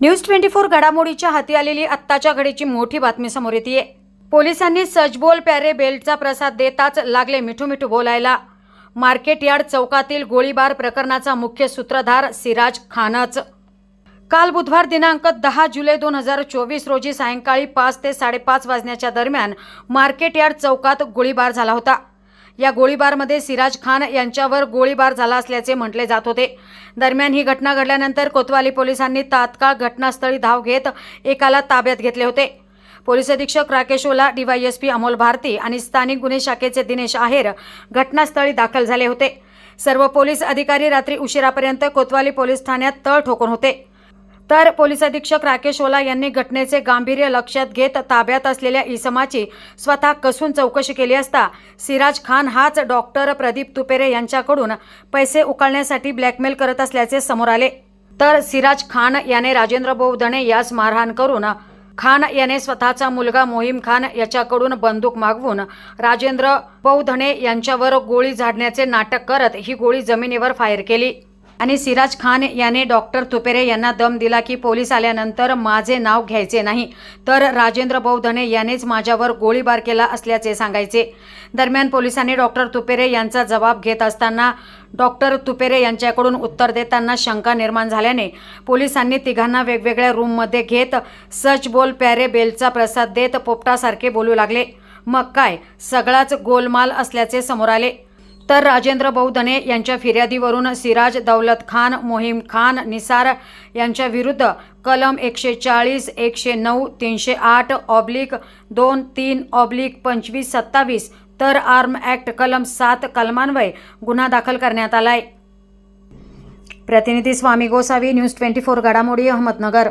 News twenty four घडामोडीच्या हाती आलेली आत्ताच्या घडीची मोठी बातमी समोर येते पोलिसांनी सजबोल प्यारे बेल्टचा प्रसाद देताच लागले मिठू मिठू बोलायला. मार्केट यार्ड चौकातील गोळीबार प्रकरणाचा मुख्य सूत्रधार सिराज खानच. काल बुधवार दिनांक दहा जुलै दोन हजार चोवीस रोजी सायंकाळी पाच ते साडेपाच वाजण्याच्या दरम्यान मार्केट यार्ड चौकात गोळीबार झाला होता. या गोळीबारमध्ये सिराज खान यांच्यावर गोळीबार झाला असल्याचे म्हटले जात होते. दरम्यान ही घटना घडल्यानंतर कोतवाली पोलिसांनी तात्काळ घटनास्थळी धाव घेत एकाला ताब्यात घेतले होते. पोलीस अधीक्षक राकेश ओला डीवायएसपी अमोल भारती आणि स्थानिक गुन्हे शाखेचे दिनेश आहेर घटनास्थळी दाखल झाले होते. सर्व पोलीस अधिकारी रात्री उशिरापर्यंत कोतवाली पोलीस ठाण्यात तळ ठोकून होते. तर पोलीस अधीक्षक राकेश ओला यांनी घटनेचे गांभीर्य लक्षात घेत ताब्यात असलेल्या इसमाची स्वतः कसून चौकशी केली असता सिराज खान हाच डॉक्टर प्रदीप तुपेरे यांच्याकडून पैसे उकळण्यासाठी ब्लॅकमेल करत असल्याचे समोर आले. तर सिराज खान याने राजेंद्र बोवधणे यास मारहाण करून खान याने स्वतःचा मुलगा मोहीम खान याच्याकडून बंदूक मागवून राजेंद्र बौधणे यांच्यावर गोळी झाडण्याचे नाटक करत ही गोळी जमिनीवर फायर केली. आणि सिराज खान याने डॉक्टर तुपेरे यांना दम दिला की पोलीस आल्यानंतर माझे नाव घ्यायचे नाही. तर राजेंद्र बौद्धने यानेच माझ्यावर गोळीबार केला असल्याचे सांगायचे. दरम्यान पोलिसांनी डॉक्टर तुपेरे यांचा जबाब घेत असताना डॉक्टर तुपेरे यांच्याकडून उत्तर देताना शंका निर्माण झाल्याने पोलिसांनी तिघांना वेगवेगळ्या रूममध्ये घेत सच बोल प्यारे बेलचा प्रसाद देत पोपटासारखे बोलू लागले. मग काय? सगळाच गोलमाल असल्याचे समोर आले. तर राजेंद्र बौद्धने यांच्या फिर्यादीवरून सिराज दौलत खान मोहीम खान निसार यांच्या विरुद्ध कलम एकशे चाळीस एकशे नऊ तीनशे आठ ऑब्लिक दोन तीन ऑब्लिक पंचवीस सत्तावीस तर आर्म ॲक्ट कलम सात कलमान्वये गुन्हा दाखल करण्यात आलाय. प्रतिनिधी Swami Gosavi news twenty four घडामोडी अहमदनगर.